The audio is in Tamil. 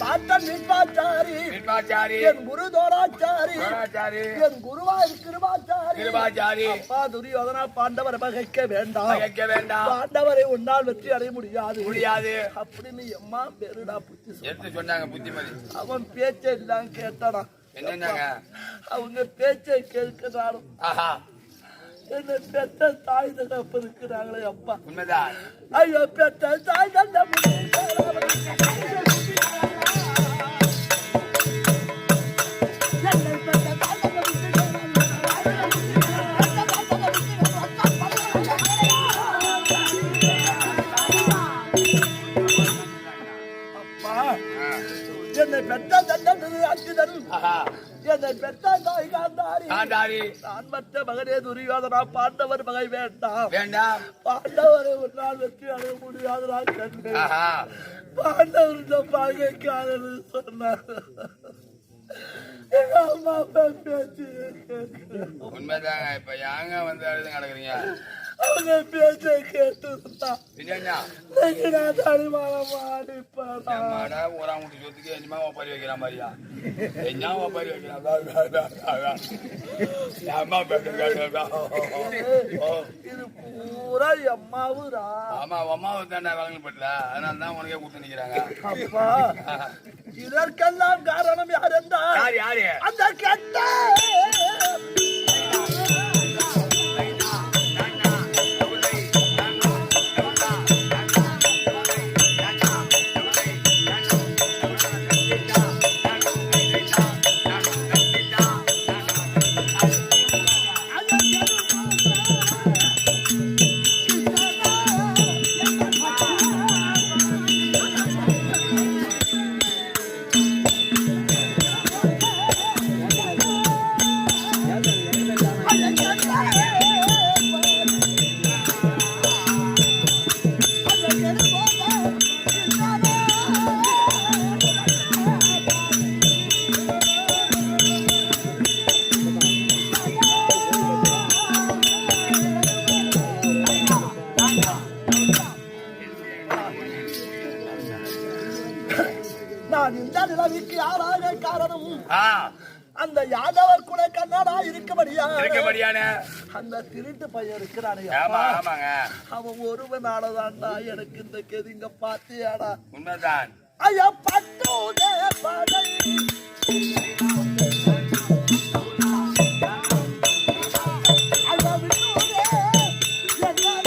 பாட்டன் விஸ்வாச்சாரி வில்வாச்சாரி என் குரு தோராச்சாரி என் குருவாய் கிருபாச்சாரி கிருபாச்சாரி. அப்பா துரியோதனா பாண்டவரை பகைக்க வேண்டாம். கேட்க வேண்டாம். பாண்டவரை உன்னால் வெற்றி அடைய முடியாது. முடியாது. அப்படின்னு எம்மா பேருடா புத்தி. எடுத்து சொன்னாங்க புத்திமதி? அவன் பேச்சை எல்லாம் கேட்டானா. என்னன்னாங்க அவங்க பேச்சை கேட்கிறாரும் ஆஹா. என்ன பெற்ற தாய் தகப்பு இருக்கிறாங்களே அப்பா. உண்மைதான். ஐயோ பெற்ற தாய் தகப்பு என்னை பெற்ற தண்டனை அச்சுதன் ஆஹா. என்னை பெற்ற தாய் காந்தாரி. காந்தாரி. நான் மற்ற மகனே துரியோதனா பாண்டவர் மகை வேண்டாம். வேண்டாம். பாண்டவரை ஒரு நாள் வெற்றி அடைய முடியாது நான் கண்டேன். பாண்டவர் சொன்னார். உண்மைதாங்க இப்ப ஏங்க வந்து அழுது கிடக்குறீங்க அவங்க பேச்சை கேட்டு இருந்தா. என்னன்னா நான் தனிமானமா அடிப்பேன் ஏம்மாடா ஊராம் வீட்டு சொத்துக்கு என்னமா ஒப்பாரி வைக்கிற மாதிரியா? என்ன ஒப்பாரி வைக்கிறான் இது பூரா ஆமா அம்மாவை தாண்டா வழங்கப்படல அதனால தான் உனக்கே கொடுத்து நிக்கிறாங்க. அப்பா இதற்கெல்லாம் காரணம் யார் என்றால் யாரு யாரு? அந்த கெட்ட நிலவிற்கு யாராக காரணம்? ஆ, அந்த யாதவர் கூட கண்ணாடா இருக்கபடியா இருக்கபடியான அந்த திருட்டு பையன் இருக்கிறானே அவன் ஒருவனாலதான்டா எனக்கு இந்த கெதிங்க பாத்தியாடா. உண்மைதான். ஐயா பட்டோதே படை